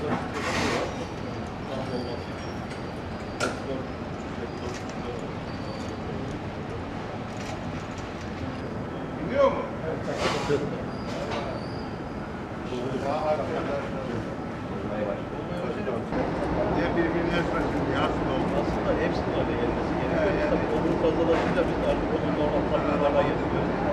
Dinliyor mu? Evet. Diye birbirini ötmesin diye aslında olmaz. Aslında hepsinin öyle gelmesi gerekiyor. Yani, yani. Olur fazlalaşınca biz artık onun normal tarzlarına getiriyoruz.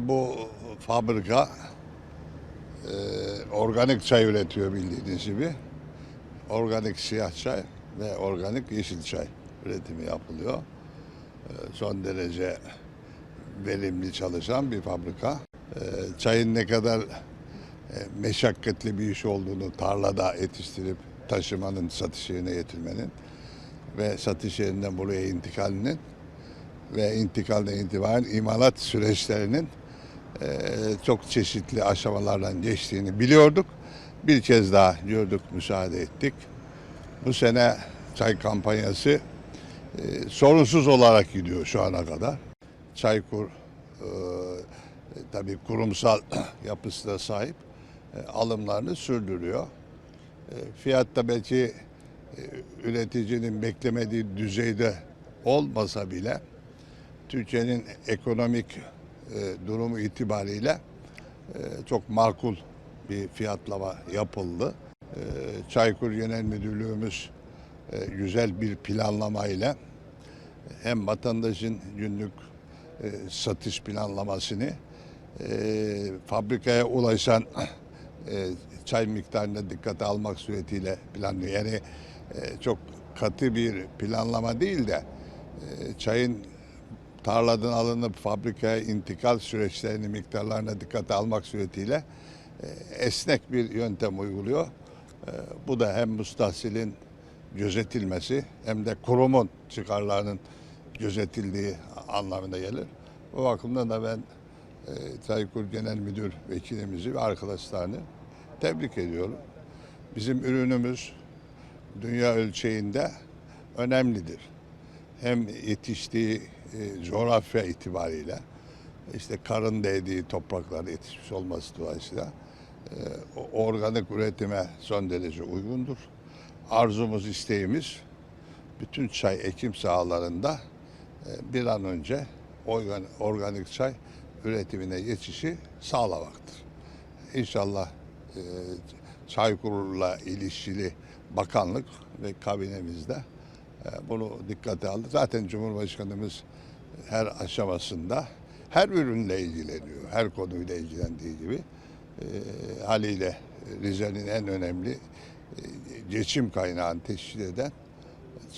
Bu fabrika e, organik çay üretiyor bildiğiniz gibi. Organik siyah çay ve organik yeşil çay üretimi yapılıyor. E, son derece verimli çalışan bir fabrika. E, çayın ne kadar e, meşakkatli bir iş olduğunu tarlada yetiştirip taşımanın, satış yerine getirmenin ve satış yerinden buraya intikalinin ve intikalden itibaren imalat süreçlerinin çok çeşitli aşamalardan geçtiğini biliyorduk. Bir kez daha gördük, müsaade ettik. Bu sene çay kampanyası eee, sorunsuz olarak gidiyor şu ana kadar. Çaykur eee tabii kurumsal yapısına sahip alımlarını sürdürüyor. E, Fiyatta belki e, üreticinin beklemediği düzeyde olmasa bile Türkiye'nin ekonomik e, durumu itibariyle e, çok makul bir fiyatlama yapıldı. E, Çaykur Genel Müdürlüğümüz güzel bir planlamayla hem vatandaşın günlük satış planlamasını fabrikaya ulaşan çay miktarına dikkate almak suretiyle planlıyor. Yani çok katı bir planlama değil de çayın tarladan alınıp fabrikaya intikal süreçlerini miktarlarına dikkate almak suretiyle e, esnek bir yöntem uyguluyor. E, bu da hem müstahsilin gözetilmesi hem de kurumun çıkarlarının gözetildiği anlamına gelir. Bu bakımdan da ben e, Çaykur Genel Müdür Vekilimizi ve arkadaşlarını tebrik ediyorum. Bizim ürünümüz dünya ölçeğinde önemlidir. Hem yetiştiği e, coğrafya itibariyle işte karın değdiği topraklarda yetişmiş olması dolayısıyla e, organik üretime son derece uygundur. Arzumuz, isteğimiz bütün çay ekim sahalarında e, bir an önce organ- organik çay üretimine geçişi sağlamaktır. İnşallah e, Çaykur'la ilişkili bakanlık ve kabinemizde bunu dikkate aldı. Zaten Cumhurbaşkanımız her aşamasında her ürünle ilgileniyor. Her konuyla ilgilendiği gibi. E, haliyle Rize'nin en önemli e, geçim kaynağını teşkil eden